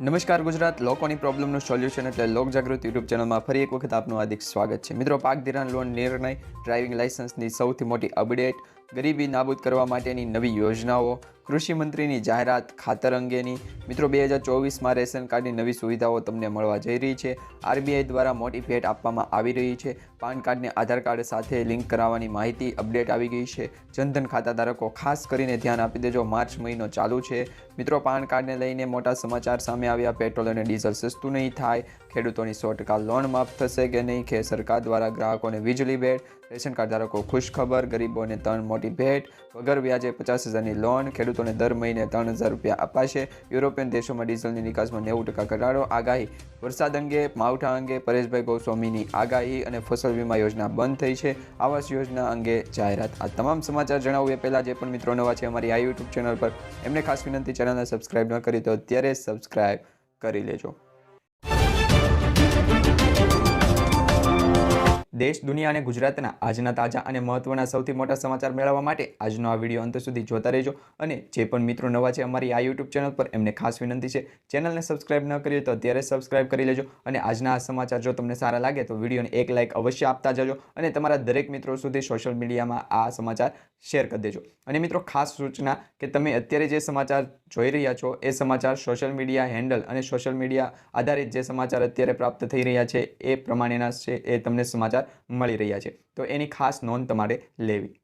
નમસ્કાર ગુજરાત, લોકોની પ્રોબ્લેમનું સોલ્યુશન એટલે લોક જાગૃતિ યુટ્યુબ ચેનલમાં ફરી એક વખત આપનું હાર્દિક સ્વાગત છે. મિત્રો, પાક ધિરાણ લોન નિર્ણય, ડ્રાઇવિંગ લાઇસન્સની સૌથી મોટી અપડેટ, ગરીબી નાબૂદ કરવા માટેની નવી યોજનાઓ કૃષિ મંત્રીની જાહેરાત ખાતર અંગેની. મિત્રો, બે હજાર ચોવીસમાં રેશન કાર્ડની નવી સુવિધાઓ તમને મળવા જઈ રહી છે. આરબીઆઈ દ્વારા મોટી ભેટ આપવામાં આવી રહી છે. પાન કાર્ડને આધાર કાર્ડ સાથે લિંક કરાવવાની માહિતી અપડેટ આવી ગઈ છે. જનધન ખાતા ધારકો ખાસ કરીને ધ્યાન આપી દેજો, માર્ચ મહિનો ચાલુ છે. મિત્રો, પાન કાર્ડને લઈને મોટા સમાચાર સામે આવ્યા. પેટ્રોલ અને ડીઝલ સસ્તું નહીં થાય. ખેડૂતોની સો ટકા લોન માફ થશે કે નહીં? કે સરકાર દ્વારા ગ્રાહકોને વીજળી ભેટ. રેશન કાર્ડ ધારકો ખુશ ખબર ગરીબોને ત્રણ મોટી ભેટ. વગર વ્યાજે પચાસ હજારની લોન. ખેડૂતોને દર મહિને ત્રણ હજાર રૂપિયા અપાશે. યુરોપિયન દેશોમાં ડીઝલની નિકાસમાં નેવું ટકા ઘટાડો. આગાહી, વરસાદ અંગે, માવઠા અંગે, પરેશભાઈ ગોસ્વામીની આગાહી અને ફસલ વીમા યોજના બંધ થઈ છે. આવાસ યોજના અંગે જાહેરાત. આ તમામ સમાચાર જણાવું એ પહેલાં જે પણ મિત્રો નવા છે અમારી આ યુટ્યુબ ચેનલ પર. એમને ખાસ વિનંતી, ચેનલને સબસ્ક્રાઈબ ન કરી તો અત્યારે સબસ્ક્રાઈબ કરી લેજો. દેશ, દુનિયા અને ગુજરાતના આજના તાજા અને મહત્વના સૌથી મોટા સમાચાર મેળવવા માટે આજનો આ વીડિયો અંત સુધી જોતા રહેજો અને જે પણ મિત્રો નવા છે અમારી આ યુટ્યુબ ચેનલ પર એમને ખાસ વિનંતી છે ચેનલને સબસ્ક્રાઇબ ન કરીએ તો અત્યારે સબસ્ક્રાઇબ કરી લેજો અને આજના આ સમાચાર જો તમને સારા લાગે તો વિડીયોને એક લાઇક અવશ્ય આપતા જજો અને તમારા દરેક મિત્રો સુધી સોશિયલ મીડિયામાં આ સમાચાર શેર કરી દેજો. અને મિત્રો ખાસ સૂચના કે તમે અત્યારે જે સમાચાર જોઈ રહ્યા છો એ સમાચાર સોશિયલ મીડિયા હેન્ડલ અને સોશિયલ મીડિયા આધારિત જે સમાચાર અત્યારે પ્રાપ્ત થઈ રહ્યા છે એ પ્રમાણેના છે એ તમને સમાચાર મળી રહ્યા છે. તો એની ખાસ નોંધ તમારે લેવી.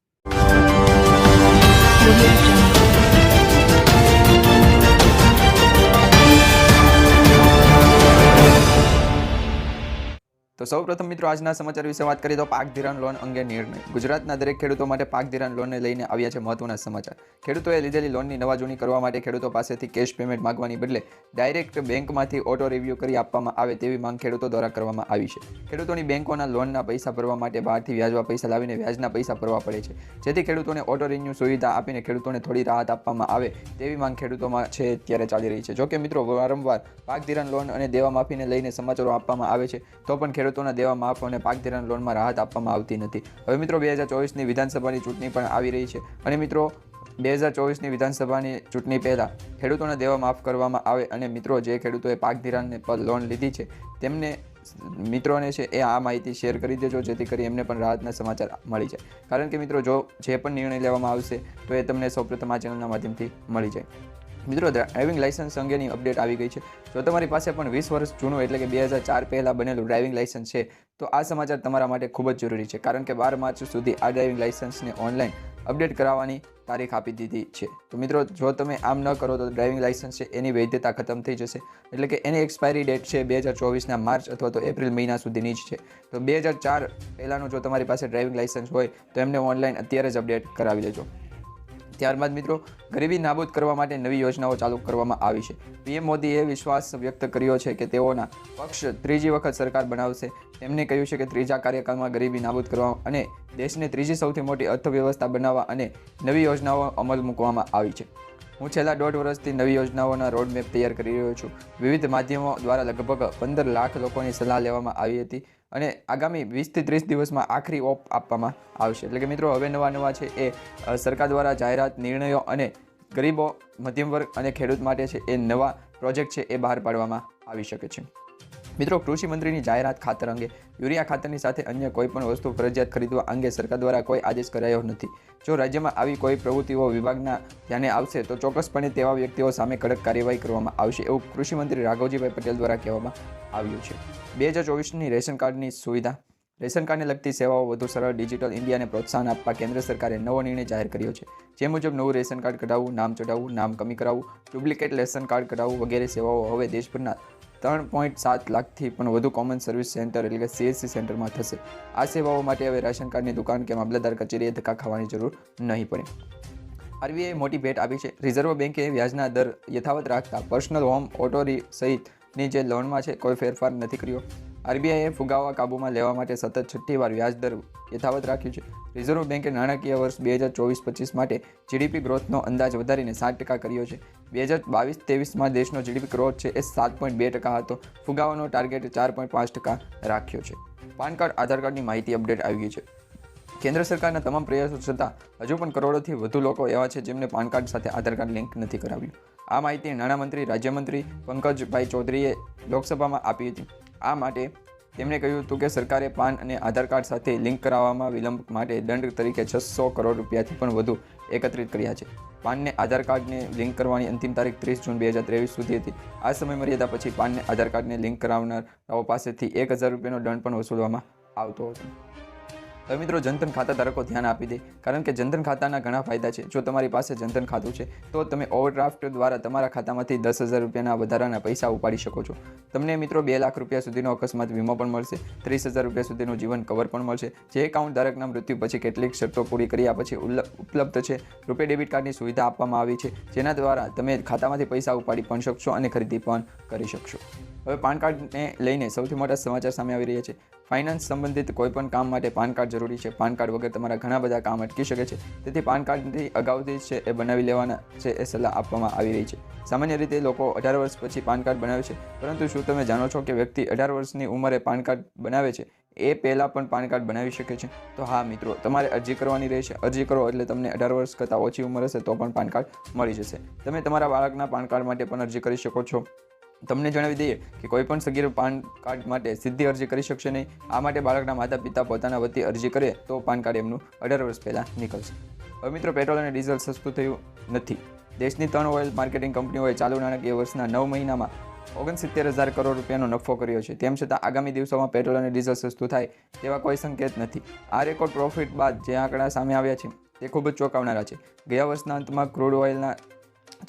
તો સૌપ્રથમ મિત્રો, આજના સમાચાર વિશે વાત કરીએ તો પાક ધિરાણ લોન અંગે નિર્ણય. ગુજરાતના દરેક ખેડૂતો માટે પાક ધિરાણ લોનને લઈને આવ્યા છે મહત્વના સમાચાર. ખેડૂતોએ લીધેલી લોનની નવાજૂની કરવા માટે ખેડૂતો પાસેથી કેશ પેમેન્ટ માગવાની બદલે ડાયરેક્ટ બેંકમાંથી ઓટો રિવ્યૂ કરી આપવામાં આવે તેવી માંગ ખેડૂતો દ્વારા કરવામાં આવી છે. ખેડૂતોની બેંકોના લોનના પૈસા ભરવા માટે બહારથી વ્યાજવા પૈસા લાવીને વ્યાજના પૈસા ભરવા પડે છે. જેથી ખેડૂતોને ઓટો રિન્યુ સુવિધા આપીને ખેડૂતોને થોડી રાહત આપવામાં આવે તેવી માંગ ખેડૂતોમાં છે અત્યારે ચાલી રહી છે. જોકે મિત્રો, વારંવાર પાક ધિરાણ લોન અને દેવા માફીને લઈને સમાચારો આપવામાં આવે છે, તો પણ ખેડૂતોના દેવા માફ અને પાક ધિરાણ લોનમાં રાહત આપવામાં આવતી નથી. હવે મિત્રો, બે હજાર ચોવીસની વિધાનસભાની ચૂંટણી પણ આવી રહી છે. અને મિત્રો, બે હજાર ચોવીસની વિધાનસભાની ચૂંટણી પહેલાં ખેડૂતોના દેવા માફ કરવામાં આવે અને મિત્રો, જે ખેડૂતોએ પાક ધિરાણને પર લોન લીધી છે, તેમને મિત્રોને છે એ આ માહિતી શેર કરી દેજો, જેથી કરી એમને પણ રાહતના સમાચાર મળી જાય. કારણ કે મિત્રો, જો જે પણ નિર્ણય લેવામાં આવશે, તો એ તમને સૌપ્રથમ આ ચેનલના માધ્યમથી મળી જાય. મિત્રો ડ્રાઇવિંગ લાઇસન્સ અંગેની અપડેટ આવી ગઈ છે. જો તમારી પાસે પણ વીસ વર્ષ જૂનું એટલે કે બે હજાર ચાર પહેલાં બનેલું ડ્રાઇવિંગ લાઇસન્સ છે, તો આ સમાચાર તમારા માટે ખૂબ જ જરૂરી છે. કારણ કે બાર માર્ચ સુધી આ ડ્રાઇવિંગ લાઇસન્સને ઓનલાઈન અપડેટ કરાવવાની તારીખ આપી દીધી છે. તો મિત્રો, જો તમે આમ ન કરો તો ડ્રાઇવિંગ લાઇસન્સ છે એની વૈધતા ખતમ થઈ જશે. એટલે કે એની એક્સપાયરી ડેટ છે બે હજાર ચોવીસના માર્ચ અથવા તો એપ્રિલ મહિના સુધીની જ છે. તો બે હજાર ચાર પહેલાંનું જો તમારી પાસે ડ્રાઇવિંગ લાઇસન્સ હોય, તો એમને ઓનલાઈન અત્યારે જ અપડેટ કરાવી લેજો ત્યારબાદ મિત્રો, ગરીબી નાબૂદ કરવા માટે નવી યોજનાઓ ચાલુ કરવામાં આવી છે. પીએમ મોદીએ વિશ્વાસ વ્યક્ત કર્યો છે કે તેઓના પક્ષ ત્રીજી વખત સરકાર બનાવશે. તેમણે કહ્યું છે કે ત્રીજા કાર્યકાળમાં ગરીબી નાબૂદ કરવા અને દેશને ત્રીજી સૌથી મોટી અર્થવ્યવસ્થા બનાવવા અને નવી યોજનાઓ અમલ મૂકવામાં આવી છે. હું છેલ્લા દોઢ વર્ષથી નવી યોજનાઓના રોડમેપ તૈયાર કરી રહ્યો છું. વિવિધ માધ્યમો દ્વારા લગભગ પંદર લાખ લોકોની સલાહ લેવામાં આવી હતી અને આગામી વીસથી ત્રીસ દિવસમાં આખરી ઓપ આપવામાં આવશે. એટલે કે મિત્રો, હવે નવા નવા છે એ સરકાર દ્વારા જાહેરાત નિર્ણયો અને ગરીબો મધ્યમ વર્ગ અને ખેડૂત માટે છે એ નવા પ્રોજેક્ટ છે એ બહાર પાડવામાં આવી શકે છે. મિત્રો, કૃષિ મંત્રીની જાહેરાત ખાતર અંગે યુરિયા ખાતરની સાથે અન્ય કોઈ પણ વસ્તુ ફરજિયાત ખરીદવા અંગે સરકાર દ્વારા કોઈ આદેશ કરાયો નથી. જો રાજ્યમાં આવી કોઈ પ્રવૃત્તિઓ વિભાગના ધ્યાને આવશે, તો ચોક્કસપણે તેવા વ્યક્તિઓ સામે કડક કાર્યવાહી કરવામાં આવશે એવું કૃષિ મંત્રી રાઘવજીભાઈ પટેલ દ્વારા કહેવામાં આવ્યું છે. બે હજાર ચોવીસની રેશન કાર્ડની સુવિધા રેશન કાર્ડને લગતી સેવાઓ વધુ સરળ, ડિજિટલ ઇન્ડિયાને પ્રોત્સાહન આપવા કેન્દ્ર સરકારે નવો નિર્ણય જાહેર કર્યો છે. જે મુજબ નવું રેશન કાર્ડ કઢાવવું, નામ ચઢાવવું, નામ કમી કરાવવું, ડુપ્લિકેટ રેશન કાર્ડ કઢાવવું વગેરે સેવાઓ હવે દેશભરના ત્રણ પોઈન્ટ સાત લાખથી પણ વધુ કોમન સર્વિસ સેન્ટર એટલે કે સીએસસી સેન્ટરમાં થશે. આ સેવાઓ માટે હવે રાશન કાર્ડની દુકાન કે મામલતદાર કચેરીએ ધક્કા ખાવાની જરૂર નહીં પડે. આરબીઆઈએ મોટી ભેટ આપી છે. રિઝર્વ બેન્કે વ્યાજના દર યથાવત રાખતા પર્સનલ હોમ ઓટો સહિતની જે લોનમાં છે, કોઈ ફેરફાર નથી કર્યો. આરબીઆઈએ ફુગાવા કાબૂમાં લેવા માટે સતત છઠ્ઠી વાર વ્યાજ દર યથાવત રાખ્યું છે. રિઝર્વ બેન્કે નાણાકીય વર્ષ બે હજાર ચોવીસ પચીસ માટે જીડીપી ગ્રોથનો અંદાજ વધારીને સાત ટકા કર્યો છે. બે હજાર બાવીસ ત્રેવીસમાં દેશનો જીડીપી ગ્રોથ છે એ સાત પોઈન્ટ બે ટકા હતો. ફુગાવાનો ટાર્ગેટ ચાર પોઈન્ટ પાંચ ટકા રાખ્યો છે. પાન કાર્ડ, આધાર કાર્ડની માહિતી અપડેટ આવી ગઈ છે. કેન્દ્ર સરકારના તમામ પ્રયાસો છતાં હજુ પણ કરોડોથી વધુ લોકો એવા છે જેમને પાન કાર્ડ સાથે આધાર કાર્ડ લિંક નથી કરાવ્યું. આ માહિતી નાણામંત્રી, રાજ્યમંત્રી પંકજભાઈ ચૌધરીએ લોકસભામાં આપી હતી. આ માટે તેમણે કહ્યું હતું કે સરકારે પાન અને આધાર કાર્ડ સાથે લિંક કરાવવામાં વિલંબ માટે દંડ તરીકે છસો કરોડ રૂપિયાથી પણ વધુ એકત્રિત કર્યા છે. પાનને આધાર કાર્ડને લિંક કરવાની અંતિમ તારીખ ત્રીસ જૂન બે હજાર ત્રેવીસ સુધી હતી. આ સમય મર્યાદા પછી પાનને આધાર કાર્ડને લિંક કરાવનારાઓ પાસેથી એક હજાર રૂપિયાનો દંડ પણ વસૂલવામાં આવતો હતો. હવે મિત્રો, જનધન ખાતા ધારકો ધ્યાન આપી દે. કારણ કે જનધન ખાતાના ઘણા ફાયદા છે. જો તમારી પાસે જનધન ખાતું છે, તો તમે ઓવરડ્રાફ્ટ દ્વારા તમારા ખાતામાંથી દસ હજાર રૂપિયાના વધારાના પૈસા ઉપાડી શકો છો. તમને મિત્રો, બે લાખ રૂપિયા સુધીનો અકસ્માત વીમો પણ મળશે. ત્રીસ હજાર રૂપિયા સુધીનું જીવન કવર પણ મળશે. જે એકાઉન્ટ ધારકના મૃત્યુ પછી કેટલીક શરતો પૂરી કર્યા પછી ઉપલબ્ધ છે. રૂપે ડેબિટ કાર્ડની સુવિધા આપવામાં આવી છે, જેના દ્વારા તમે ખાતામાંથી પૈસા ઉપાડી પણ શકશો અને ખરીદી પણ કરી શકશો. હવે પાન કાર્ડને લઈને સૌથી મોટા સમાચાર સામે આવી રહ્યા છે. ફાઇનાન્સ સંબંધિત કોઈપણ કામ માટે પાન કાર્ડ જરૂરી છે. પાન કાર્ડ વગર તમારા ઘણા બધા કામ અટકી શકે છે. તેથી પાન કાર્ડથી અગાઉથી છે એ બનાવી લેવાના છે એ સલાહ આપવામાં આવી રહી છે. સામાન્ય રીતે લોકો અઢાર વર્ષ પછી પાન કાર્ડ બનાવે છે. પરંતુ શું તમે જાણો છો કે વ્યક્તિ અઢાર વર્ષની ઉંમરે પાન કાર્ડ બનાવે છે? એ પહેલાં પણ પાન કાર્ડ બનાવી શકે છે? તો હા, મિત્રો, તમારે અરજી કરવાની રહેશે. અરજી કરો એટલે તમને અઢાર વર્ષ કરતાં ઓછી ઉંમર હશે તો પણ પાન કાર્ડ મળી જશે. તમે તમારા બાળકના પાન કાર્ડ માટે પણ અરજી કરી શકો છો. તમને જણાવી દઈએ કે કોઈ પણ સગીર પાન કાર્ડ માટે સીધી અરજી કરી શકશે નહીં. આ માટે બાળકના માતા પિતા પોતાના વતી અરજી કરે તો પાન કાર્ડ એમનું અઢાર વર્ષ પહેલાં નીકળશે. હવે મિત્રો, પેટ્રોલ અને ડીઝલ સસ્તું થયું નથી. દેશની ત્રણ ઓઇલ માર્કેટિંગ કંપનીઓએ ચાલુ નાણાકીય વર્ષના નવ મહિનામાં ઓગણસિત્તેર હજાર કરોડ રૂપિયાનો નફો કર્યો છે. તેમ છતાં આગામી દિવસોમાં પેટ્રોલ અને ડીઝલ સસ્તું થાય તેવા કોઈ સંકેત નથી. આ રેકોર્ડ પ્રોફિટ બાદ જે આંકડા સામે આવ્યા છે તે ખૂબ જ ચોંકાવનારા છે. ગયા વર્ષના અંતમાં ક્રૂડ ઓઇલના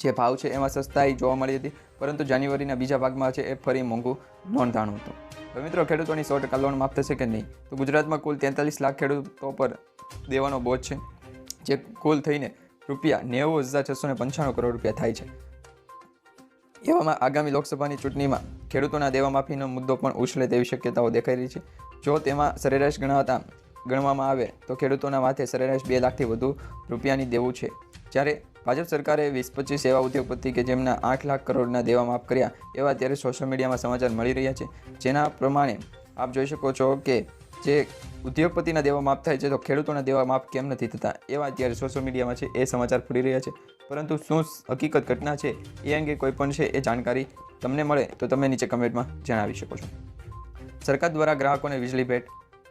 જે ભાવ છે એમાં સસ્તાઈ જોવા મળી હતી. પરંતુ જાન્યુઆરીના બીજા ભાગમાં છે એ ફરી મોંઘું નોંધાણું હતું. હવે મિત્રો, ખેડૂતોની સો ટકા લોન માફ થશે કે નહીં? તો ગુજરાતમાં કુલ તેતાલીસ લાખ ખેડૂતો પર દેવાનો બોજ છે, જે કુલ થઈને રૂપિયા નેવું હજાર છસો ને પંચાણું કરોડ રૂપિયા થાય છે. એવામાં આગામી લોકસભાની ચૂંટણીમાં ખેડૂતોના દેવા માફીનો મુદ્દો પણ ઉછળે તેવી શક્યતાઓ દેખાઈ રહી છે. જો તેમાં સરેરાશ ગણાતા ગણવામાં આવે તો ખેડૂતોના માથે સરેરાશ બે લાખથી વધુ રૂપિયાની દેવું છે. જ્યારે ભાજપ સરકારે વીસ પચીસ એવા ઉદ્યોગપતિ કે જેમના આઠ લાખ કરોડના દેવા માફ કર્યા એવા અત્યારે સોશિયલ મીડિયામાં સમાચાર મળી રહ્યા છે. જેના પ્રમાણે આપ જોઈ શકો છો કે જે ઉદ્યોગપતિના દેવા માફ થાય છે તો ખેડૂતોના દેવા માફ કેમ નથી થતા? એવા અત્યારે સોશિયલ મીડિયામાં છે એ સમાચાર ફરી રહ્યા છે. પરંતુ શું હકીકત ઘટના છે એ અંગે કોઈ પણ છે એ જાણકારી તમને મળે તો તમે નીચે કમેન્ટમાં જણાવી શકો છો. સરકાર દ્વારા ગ્રાહકોને વીજળી ભેટ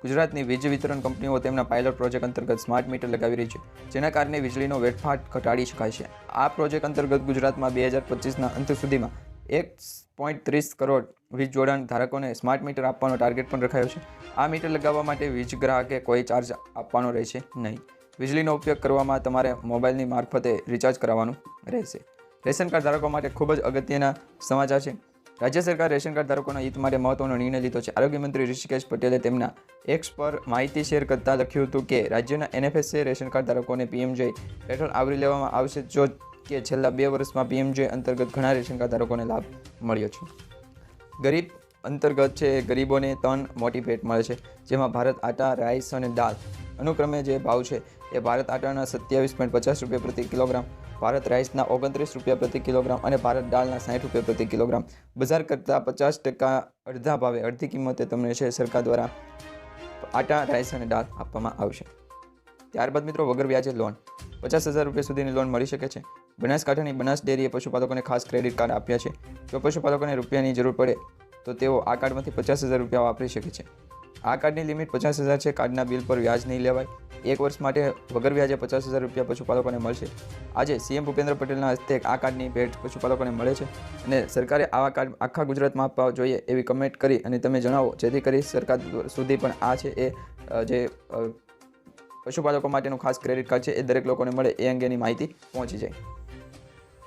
ગુજરાતની વીજ વિતરણ કંપનીઓ તેમના પાયલોટ પ્રોજેક્ટ અંતર્ગત સ્માર્ટ મીટર લગાવી રહી છે, જેના કારણે વીજળીનો વેઠફાટ ઘટાડી શકાય છે. આ પ્રોજેક્ટ અંતર્ગત ગુજરાતમાં બે હજાર પચીસના અંત સુધીમાં એક પોઈન્ટ ત્રીસ કરોડ વીજ જોડાણ ધારકોને સ્માર્ટ મીટર આપવાનો ટાર્ગેટ પણ રખાયો છે. આ મીટર લગાવવા માટે વીજ ગ્રાહકે કોઈ ચાર્જ આપવાનો રહેશે નહીં. વીજળીનો ઉપયોગ કરવામાં તમારે મોબાઈલની મારફતે રિચાર્જ કરાવવાનું રહેશે. રેશન કાર્ડ ધારકો માટે ખૂબ જ અગત્યના સમાચાર છે. રાજ્ય સરકાર રેશન કાર્ડ ધારકોના હિત માટે મહત્વનો નિર્ણય લીધો છે. આરોગ્ય મંત્રી ઋષિકેશ પટેલે તેમના એક્સ પર માહિતી શેર કરતા લખ્યું હતું કે, રાજ્યના એનએફએસએ રેશન કાર્ડ ધારકોને પીએમજે હેઠળ આવરી લેવામાં આવશે, જો કે છેલ્લા બે વર્ષમાં પીએમજે અંતર્ગત ઘણા રેશન કાર્ડ ધારકોને લાભ મળ્યો છે. ગરીબ અંતર્ગત છે ગરીબોને ત્રણ મોટી ભેટ મળે છે, જેમાં ભારત આટા, રાઈસ અને દાળ અનુક્રમે જે ભાવ છે એ ભારત આટાના સત્યાવીસ પોઈન્ટ પચાસ રૂપિયા પ્રતિ કિલોગ્રામ ભારત રાઈસના ઓગણત્રીસ રૂપિયા પ્રતિ કિલોગ્રામ અને ભારત દાળના સાઠ રૂપિયા પ્રતિ કિલોગ્રામ. બજાર કરતાં પચાસ ટકા અડધા ભાવે અડધી કિંમતે તમને છે સરકાર દ્વારા આટા, રાઈસ અને દાળ આપવામાં આવશે. ત્યારબાદ મિત્રો વગર વ્યાજે લોન. પચાસ હજાર રૂપિયા સુધીની લોન મળી શકે છે. બનાસકાંઠાની બનાસ ડેરીએ પશુપાલકોને ખાસ ક્રેડિટ કાર્ડ આપ્યા છે. જો પશુપાલકોને રૂપિયાની જરૂર પડે, તો તેઓ આ કાર્ડમાંથી પચાસ હજાર રૂપિયા વાપરી શકે છે. આ કાર્ડની લિમિટ પચાસ હજાર છે, કાર્ડના બિલ પર વ્યાજ નહીં લેવાય. એક વર્ષ માટે વગર વ્યાજે પચાસ હજાર રૂપિયા પશુપાલકોને મળશે. આજે સીએમ ભૂપેન્દ્ર પટેલના હસ્તે આ કાર્ડની ભેટ પશુપાલકોને મળે છે અને સરકારે આવા કાર્ડ આખા ગુજરાતમાં આપવા જોઈએ એવી કમેન્ટ કરી અને તમે જણાવો, જેથી કરી સરકાર સુધી પણ આ છે એ જે પશુપાલકો માટેનું ખાસ ક્રેડિટ કાર્ડ છે એ દરેક લોકોને મળે એ અંગેની માહિતી પહોંચી જાય.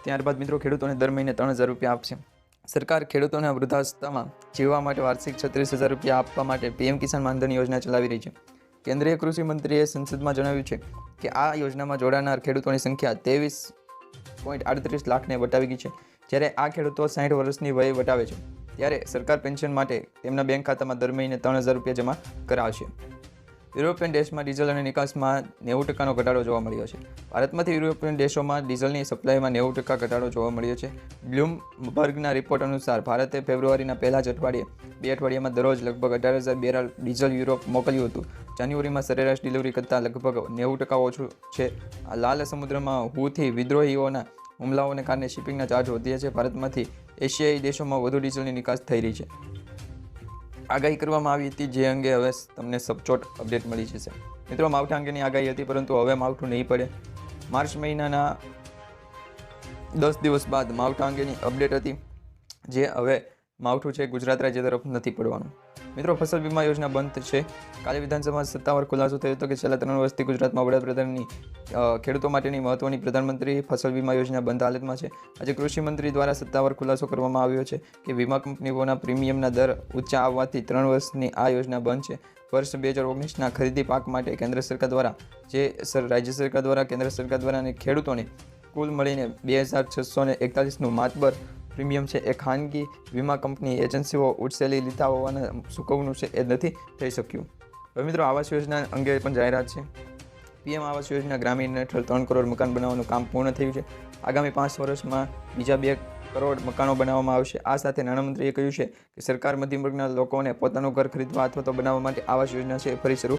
ત્યારબાદ મિત્રો ખેડૂતોને દર મહિને ત્રણ હજાર રૂપિયા આપશે. સરકાર ખેડૂતોને વૃદ્ધાવસ્થામાં જીવવા માટે વાર્ષિક છત્રીસ હજાર રૂપિયા આપવા માટે પીએમ કિસાન માનધન યોજના ચલાવી રહી છે. કેન્દ્રીય કૃષિ મંત્રીએ સંસદમાં જણાવ્યું છે કે આ યોજનામાં જોડાનાર ખેડૂતોની સંખ્યા ત્રેવીસ પોઈન્ટ આડત્રીસ લાખને વટાવી ગઈ છે. જ્યારે આ ખેડૂતો સાઠ વર્ષની વયે વટાવે છે, ત્યારે સરકાર પેન્શન માટે તેમના બેંક ખાતામાં દર મહિને ત્રણ હજાર રૂપિયા જમા કરાવશે. યુરોપિયન દેશમાં ડીઝલ અને નિકાસમાં નેવું ટકાનો ઘટાડો જોવા મળ્યો છે. ભારતમાંથી યુરોપિયન દેશોમાં ડીઝલની સપ્લાયમાં નેવું ટકા ઘટાડો જોવા મળ્યો છે. બ્લૂમબર્ગના રિપોર્ટ અનુસાર ભારતે ફેબ્રુઆરીના પહેલા જ અઠવાડિયે, બે અઠવાડિયામાં દરરોજ લગભગ અઢાર હજાર બેરલ ડીઝલ યુરોપ મોકલ્યું હતું. જાન્યુઆરીમાં સરેરાશ ડિલિવરી કરતાં લગભગ નેવું ટકા ઓછું છે. લાલ સમુદ્રમાં હુથી વિદ્રોહીઓના હુમલાઓને કારણે શિપિંગના ચાર્જ વધ્યા છે. ભારતમાંથી એશિયાઈ દેશોમાં વધુ ડીઝલની નિકાસ થઈ રહી છે. આગાહી કરવામાં આવી હતી, જે અંગે હવે તમને સચોટ અપડેટ મળી જશે મિત્રો, માવઠા અંગેની આગાહી હતી, પરંતુ હવે માવઠું નહીં પડે. માર્ચ મહિનાના દસ દિવસ બાદ માવઠા અંગેની અપડેટ હતી, જે હવે માવઠું છે, ગુજરાત રાજ્ય તરફ નથી પડવાનું. મિત્રો, ફસલ વીમા યોજના બંધ છે. કાલે વિધાનસભામાં સત્તાવાર ખુલાસો થયો હતો કે છેલ્લા ત્રણ વર્ષથી ગુજરાતમાં વડાપ્રધાનની ખેડૂતો માટેની મહત્વની પ્રધાનમંત્રી ફસલ વીમા યોજના બંધ હાલતમાં છે. આજે કૃષિમંત્રી દ્વારા સત્તાવાર ખુલાસો કરવામાં આવ્યો છે કે વીમા કંપનીઓના પ્રીમિયમના દર ઊંચા આવવાથી ત્રણ વર્ષની આ યોજના બંધ છે. વર્ષ બે હજાર ઓગણીસના ખરીદી પાક માટે કેન્દ્ર સરકાર દ્વારા, જે સર, રાજ્ય સરકાર દ્વારા, કેન્દ્ર સરકાર દ્વારા અને ખેડૂતોને કુલ મળીને બે હજાર છસો એકતાલીસનું માતબર પ્રીમિયમ છે. એ ખાનગી વીમા કંપની એજન્સીઓ ઉછેલી લીધા હોવાના ચૂકવણું છે એ નથી થઈ શક્યું. હવે મિત્રો આવાસ યોજના અંગે પણ જાહેરાત છે. પીએમ આવાસ યોજના ગ્રામીણ હેઠળ ત્રણ કરોડ મકાન બનાવવાનું કામ પૂર્ણ થયું છે. આગામી પાંચ વર્ષમાં બીજા બે કરોડ મકાનો બનાવવામાં આવશે. આ સાથે નાણામંત્રીએ કહ્યું છે કે સરકાર મધ્યમ વર્ગના લોકોને પોતાનું ઘર ખરીદવા અથવા તો બનાવવા માટે આવાસ યોજના છે ફરી શરૂ